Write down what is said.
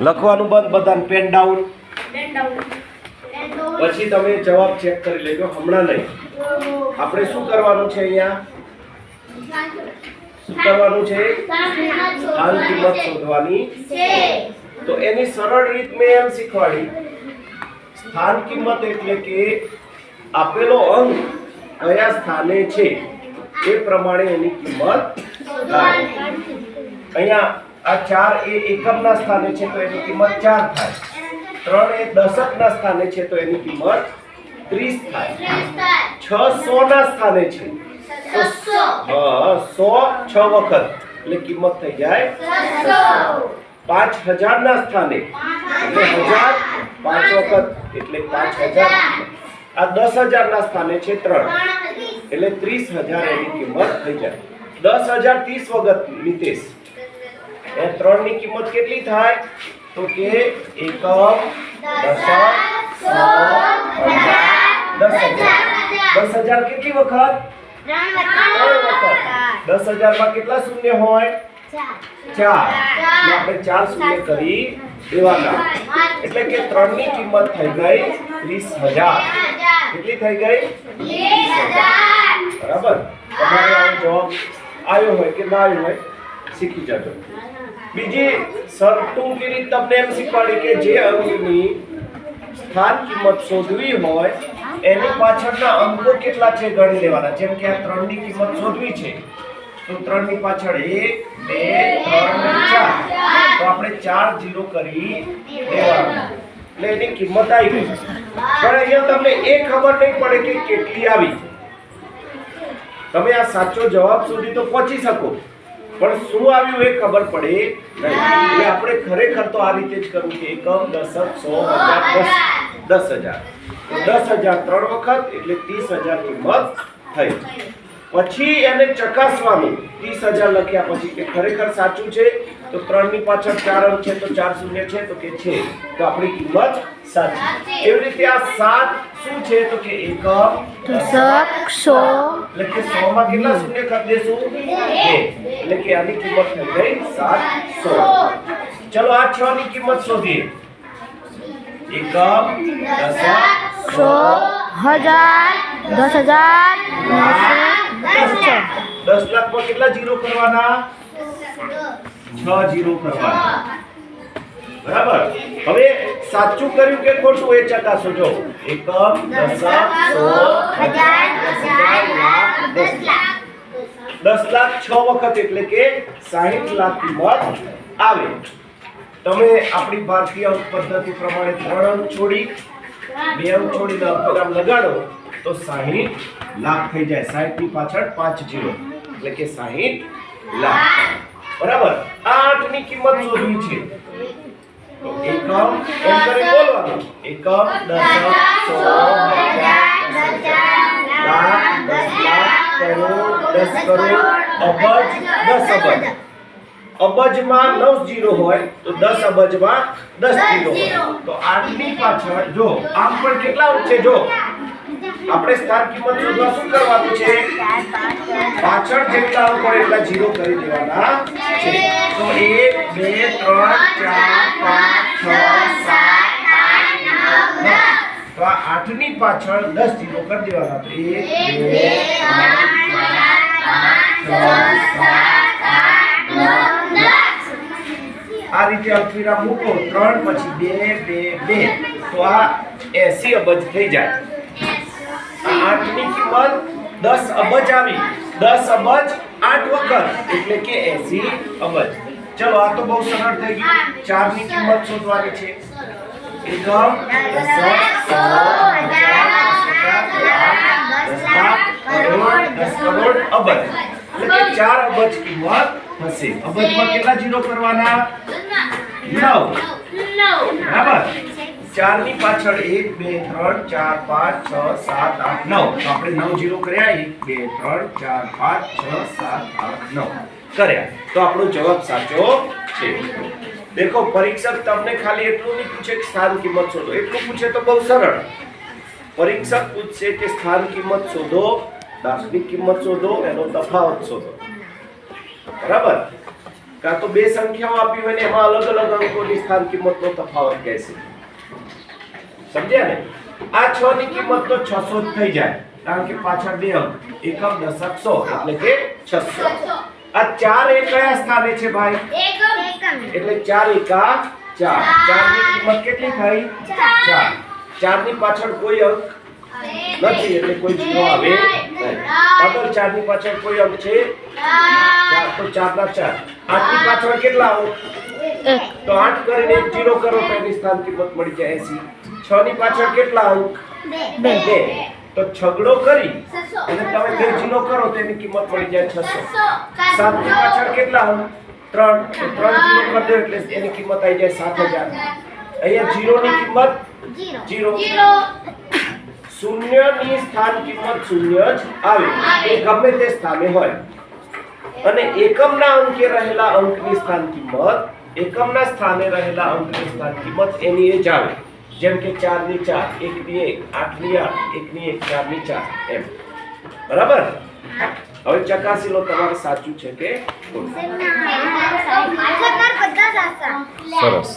લખવાનું બંધ બધાને પેન ડાઉન પછી તમે જવાબ ચેક કરી લેજો હમણાં નહીં. આપણે શું કરવાનું છે અહીંયા? શું કરવાનું છે? સ્થાન કિંમત શોધવાની. તો એની સરળ રીત મેં એમ શીખવાડી. સ્થાન કિંમત એટલે કે આપેલો અંક કયા સ્થાને છે? એ પ્રમાણે એની કિંમત અહીંયા આ ચાર એ એકમના સ્થાને છે તો એની કિંમત ચાર થાય. ત્રણ એ દશકના સ્થાને છે તો એની કિંમત ત્રીસ થાય. છ સો ના સ્થાને છે. સો. છ વખત. એટલે કિંમત થઈ જાય પાંચ હજાર ના સ્થાને. એટલે હજાર પાંચ વખત. એટલે પાંચ હજાર. આ દસ હજાર ના સ્થાને છે ત્રણ. એટલે ત્રીસ હજાર એની કિંમત થઈ જાય. દસ હજાર ત્રીસ વખત મિતેશ. એ ત્રણની કિંમત કેટલી થાય? તો કે એકમ, દશક સો હજાર દસ હજાર. દસ હજાર કેટલી વખત? ત્રણ વખત. દસ હજારમાં કેટલા શૂન્ય હોય? ચાર. એટલે આપણે ચાર શૂન્ય કરી દેવાના. એટલે કે ત્રણની કિંમત થઈ ગઈ ત્રીસ હજાર. કેટલી થઈ ગઈ? બરાબર? તમારે આવો જવાબ આવ્યો હોય કે ના આવ્યો હોય? શીખી જજો. બીજી સર ટૂંકી તમને એમ શીખવાડી કે જે અંગની સ્થાન કિંમત શોધવી હોય, એની પાછળના અંકો કેટલા છે ગણી લેવાના? જેમ કે આ ત્રણની કિંમત શોધવી છે. તો ત્રણની પાછળ એક, બે, ત્રણ ચાર. તો આપણે ચાર જીરો કરી દેવાના એટલે એની કિંમત આવી. ગઈ પણ અહીંયા તમને એ ખબર નહીં પડે કે કેટલી આવી. તમે આ સાચો જવાબ સુધી તો પહોંચી શકો. પણ શું આવ્યું એ ખબર પડે એટલે આપણે ખરેખર તો આ રીતે જ કરવું કે એકમ દશક સો હજાર દસ દસ હજાર. દસ હજાર ત્રણ વખત એટલે ત્રીસ હજાર કિંમત થઈ. પછી એને ચકાસવાનું. ત્રીસ હજાર લખ્યા પછી કે ખરેખર સાચું છે? તો ત્રણની પાછળ ચાર અંક છે તો ચાર શૂન્ય છે તો કે છે. તો આપણી કિંમત સાચી. એવી રીતે આ સાત શું છે તો કે એકમ દશક સો એટલે કે સો માં કેટલા શૂન્ય કરી દેશું બે એટલે કે આની કિંમત થઈ ગઈ સાતસો ચલો આ છ ની કિંમત શોધીએ એકમ દશક સો હજાર દસ હજાર દસ દસ લાખમાં કેટલા જીરો કરવાના છ જીરો કરવાના બરાબર હવે સાચું કર્યું કે ખોટું એ ચકાસો જો. એકમ દસ સો દસ લાખ છ વખત એટલે કે સાહીઠ લાખ કિંમત આવે. તમે આપણી ભારતીય પદ્ધતિ પ્રમાણે ત્રણ અંક છોડી બે અંક છોડીને અંકગ્રામ લગાડો તો સાહીઠ લાખ થઈ જાય. સાહીઠની પાછળ પાંચ જીરો. એટલે કે સાહીઠ લાખ. બરાબર? આ આઠની કિંમત શોધવી છે. એકમ એમ કરી બોલવાનું. એકમ દશક સો હજાર લાખ દસ લાખ કરોડ દસ કરોડ અબજ દસ અબજ. અબજમાં નવ જીરો હોય તો દસ અબજમાં દસ જીરો હોય. તો આઠની પાછળ જો આમ પણ કેટલા ઉપ છે જો? આપણે સ્થાન કિંમત શોધવા શું કરવાનું છે? પાછળ જેટલા અંક એટલા ઝીરો કરી દેવાના છે. તો એક બે ત્રણ ચાર પાંચ છ સાત આઠ નવ દસ. તો આ આઠની પાછળ દસ ઝીરો કરી દેવાના. તો એક બે ત્રણ ચાર પાંચ છ સાત આઠ નવ આ રીતે અલ્પવિરામ મૂકો. ત્રણ પછી બે બે બે. તો આ એસી અબજ થઈ જાય. આઠની કિંમત દસ અબજ આવી. દસ અબજ આઠ વખત. એટલે કે એસી અબજ. ચલો આ તો બહુ સરળ થઈ ગયું. ચારની કિંમત શોધવાની છે. એકમ દશક સો હજાર દસ હજાર લાખ દસ લાખ કરોડ દસ કરોડ અબજ. એટલે કે ચાર અબજ કિંમત હશે. અબજમાં કેટલા જીરો કરવાના? નવ. બરાબર? ચારની પાછળ એક, બે, ત્રણ, ચાર, પાંચ, છ, સાત, આઠ, નવ. તો આપણે નવ જીરો કર્યા એક, બે, ત્રણ, ચાર, પાંચ, છ, સાત, આઠ, નવ. કર્યા. તો આપણો જવાબ સાચો છે. દેખો, પરીક્ષક તમને ખાલી એટલું નહીં પૂછે કે સ્થાન કિંમત શોધો. એટલું પૂછે તો બહુ સરળ. પરીક્ષક પૂછશે કે સ્થાન કિંમત શોધો દાસની કિંમત શોધો, એનો તફાવત શોધો. બરાબર? કાં તો બે સંખ્યાઓ આપી હોય ને એમાં અલગ અલગ અંકોની સ્થાન કિંમતનો તફાવત કહેશે. સમજ્યા ને આ છ ની કિંમત તો 600 જ થઈ જાય કારણ કે પાછળ બે અંક એકમ દશક સો એટલે કે 600 આ ચાર એ કયા સ્થાને છે ભાઈ એટલે ચાર એકા ચાર ચારની કિંમત કેટલી થઈ ચાર ચારની પાછળ કોઈ અંક નથી એટલે કોઈ જીરો આવે નહીં. બરાબર ચારની પાછળ કોઈ અંક છે? ચાર. તો ચાર ના ચાર. આઠની પાછળ કેટલા અંક એક. તો આઠ કરીને એક જીરો કરો તો એની સ્થાન કિંમત મળી જાય 80 છ ની પાછળ કેટલા અંક બે. બે. તો છગડો કરી અને તમે બે જીરો કરો તો એની કિંમત મળી જાય છસો. સાતની પાછળ કેટલા અંક ત્રણ. ત્રણ જીરો કરી દો એટલે એની કિંમત આવી જાય સાત હજાર. અહીંયા જીરો ની કિંમત? જીરો. શૂન્યની સ્થાન કિંમત શૂન્ય જ આવે. એ ગમે તે સ્થાને હોય. અને એકમના અંકે રહેલા અંકની સ્થાન કિંમત એકમના સ્થાને રહેલા અંકની સ્થાન કિંમત એની એ જ આવે. જેમ કે ચારની ચાર એક ની એક આઠની આઠ એક ની એક ચારની ચાર એમ. બરાબર? હવે ચકાસી લો તમારે સાચું છે કે સરસ.